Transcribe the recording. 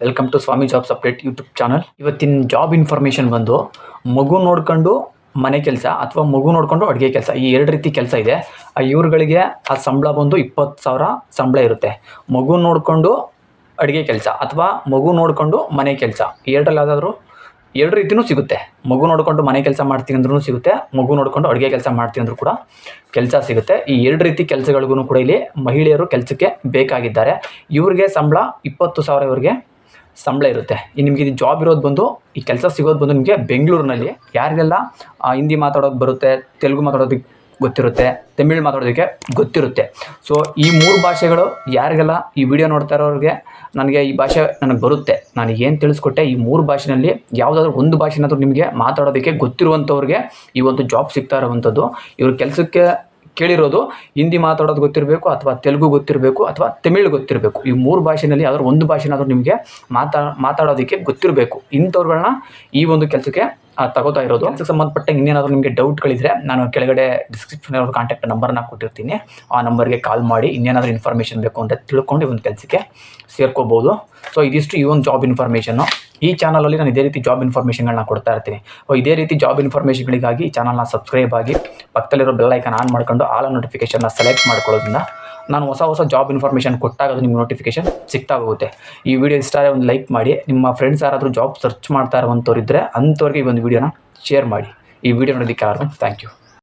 Welcome to Swami jobs update YouTube channel ಇವತ್ತಿನ job information ಬಂದು ಮಗು ನೋಡ್ಕೊಂಡು ಮನೆ ಕೆಲಸ ಅಥವಾ ಮಗು ನೋಡ್ಕೊಂಡು ಅಡುಗೆ ಕೆಲಸ, ಈ ಎರಡು ರೀತಿ ಕೆಲಸ ಇದೆ. ಆ ಇವ್ರುಗಳಿಗೆ ಆ ಸಂಬಳ ಬಂದು ಇಪ್ಪತ್ತು ಸಾವಿರ ಸಂಬಳ ಇರುತ್ತೆ. ಮಗು ನೋಡಿಕೊಂಡು ಅಡುಗೆ ಕೆಲಸ ಅಥವಾ ಮಗು ನೋಡಿಕೊಂಡು ಮನೆ ಕೆಲಸ ಎರಡರಲ್ಲಿ ಯಾವುದಾದ್ರೂ ಎರಡು ರೀತಿಯೂ ಸಿಗುತ್ತೆ. ಮಗು ನೋಡಿಕೊಂಡು ಮನೆ ಕೆಲಸ ಮಾಡ್ತೀನಿ ಅಂದ್ರೂ ಸಿಗುತ್ತೆ, ಮಗು ನೋಡಿಕೊಂಡು ಅಡುಗೆ ಕೆಲಸ ಮಾಡ್ತೀನಿ ಅಂದರೂ ಕೂಡ ಕೆಲಸ ಸಿಗುತ್ತೆ. ಈ ಎರಡು ರೀತಿ ಕೆಲಸಗಳಿಗೂ ಕೂಡ ಇಲ್ಲಿ ಮಹಿಳೆಯರು ಕೆಲಸಕ್ಕೆ ಬೇಕಾಗಿದ್ದಾರೆ. ಇವ್ರಿಗೆ ಸಂಬಳ ಇಪ್ಪತ್ತು ಸಾವಿರ ಇವ್ರಿಗೆ. ಸಂಬಳ ಇರುತ್ತೆ. ಈ ನಿಮಗೆ ಇದು ಜಾಬ್ ಇರೋದು ಬಂದು, ಈ ಕೆಲಸ ಸಿಗೋದು ಬಂದು ನಿಮಗೆ ಬೆಂಗಳೂರಿನಲ್ಲಿ. ಯಾರಿಗೆಲ್ಲ ಹಿಂದಿ ಮಾತಾಡೋದು ಬರುತ್ತೆ, ತೆಲುಗು ಮಾತಾಡೋದಕ್ಕೆ ಗೊತ್ತಿರುತ್ತೆ, ತಮಿಳ್ ಮಾತಾಡೋದಕ್ಕೆ ಗೊತ್ತಿರುತ್ತೆ. ಸೊ ಈ ಮೂರು ಭಾಷೆಗಳು ಯಾರಿಗೆಲ್ಲ ಈ ವಿಡಿಯೋ ನೋಡ್ತಾ ಇರೋರಿಗೆ ನನಗೆ ಈ ಭಾಷೆ ನನಗೆ ಬರುತ್ತೆ. ನಾನು ಏನು ತಿಳಿಸ್ಕೊಟ್ಟೆ, ಈ ಮೂರು ಭಾಷೆನಲ್ಲಿ ಯಾವುದಾದ್ರೂ ಒಂದು ಭಾಷೆನಾದರೂ ನಿಮಗೆ ಮಾತಾಡೋದಕ್ಕೆ ಗೊತ್ತಿರುವಂಥವ್ರಿಗೆ ಈ ಒಂದು ಜಾಬ್ ಸಿಗ್ತಾ ಇರುವಂಥದ್ದು. ಇವ್ರ ಕೆಲಸಕ್ಕೆ ಕೇಳಿರೋದು ಹಿಂದಿ ಮಾತಾಡೋದು ಗೊತ್ತಿರಬೇಕು ಅಥವಾ ತೆಲುಗು ಗೊತ್ತಿರಬೇಕು ಅಥವಾ ತಮಿಳ್ ಗೊತ್ತಿರಬೇಕು. ಈ ಮೂರು ಭಾಷೆಯಲ್ಲಿ ಯಾವ್ದಾದ್ರು ಒಂದು ಭಾಷೆನಾದರೂ ನಿಮಗೆ ಮಾತಾ, ಮಾತಾಡೋದಕ್ಕೆ ಗೊತ್ತಿರಬೇಕು. ಇಂಥವ್ರುಗಳನ್ನ ಈ ಒಂದು ಕೆಲಸಕ್ಕೆ ತಗೋತಾ ಇರೋದು. ಕೆಲಸಕ್ಕೆ ಸಂಬಂಧಪಟ್ಟ ಇನ್ನೇನಾದರೂ ನಿಮಗೆ ಡೌಟ್ಗಳಿದ್ರೆ ನಾನು ಕೆಳಗಡೆ ಡಿಸ್ಕ್ರಿಪ್ಷನ್ ಕಾಂಟ್ಯಾಕ್ಟ್ ನಂಬರ್ನ ಕೊಟ್ಟಿರ್ತೀನಿ. ಆ ನಂಬರ್ಗೆ ಕಾಲ್ ಮಾಡಿ ಇನ್ನೇನಾದರೂ ಇನ್ಫಾರ್ಮೇಷನ್ ಬೇಕು ಅಂತ ತಿಳ್ಕೊಂಡು ಈ ಒಂದು ಕೆಲಸಕ್ಕೆ ಸೇರ್ಕೋಬೋದು. ಸೊ ಇದಿಷ್ಟು ಈ ಒಂದು ಜಾಬ್ ಇನ್ಫಾರ್ಮೇಷನ್ನು ಈ ಚಾನಲಲ್ಲಿ ನಾನು ಇದೇ ರೀತಿ ಜಾಬ್ ಇನ್ಫಾರ್ಮೇಷನ್ಗಳನ್ನ ಕೊಡ್ತಾ ಇರ್ತೀನಿ. ಓ ಇದೇ ರೀತಿ ಜಾಬ್ ಇನ್ಫಾರ್ಮೇಷನ್ಗಳಿಗಾಗಿ ಈ ಚಾನಲ್ನ ಸಬ್ಸ್ಕ್ರೈಬ್ ಆಗಿ ಪಕ್ಕದಲ್ಲಿರೋ ಬೆಲ್ ಐಕನ್ ಆನ್ ಮಾಡ್ಕೊಂಡು ಆಲ್ ನೋಟಿಫಿಕೇಶನ್ನ ಸೆಲೆಕ್ಟ್ ಮಾಡ್ಕೊಳ್ಳೋದ್ರಿಂದ ನಾನು ಹೊಸ ಹೊಸ ಜಾಬ್ ಇನ್ಫಾರ್ಮೇಷನ್ ಕೊಟ್ಟಾಗ ಅದು ನಿಮ್ಗೆ ನೋಟಿಫಿಕೇಷನ್ ಸಿಗ್ತಾ ಹೋಗುತ್ತೆ ಈ ವಿಡಿಯೋ ಇಷ್ಟ ಆದರೆ ಒಂದು ಲೈಕ್ ಮಾಡಿ, ನಿಮ್ಮ ಫ್ರೆಂಡ್ಸ್ ಯಾರಾದರೂ ಜಾಬ್ ಸರ್ಚ್ ಮಾಡ್ತಾ ಇರುವಂಥವ್ರು ಇದ್ದರೆ ಅಂಥವ್ರಿಗೆ ಈ ಒಂದು ವಿಡಿಯೋನ ಶೇರ್ ಮಾಡಿ. ಈ ವಿಡಿಯೋ ನೋಡೋದಕ್ಕೆ ಯಾರು? Thank you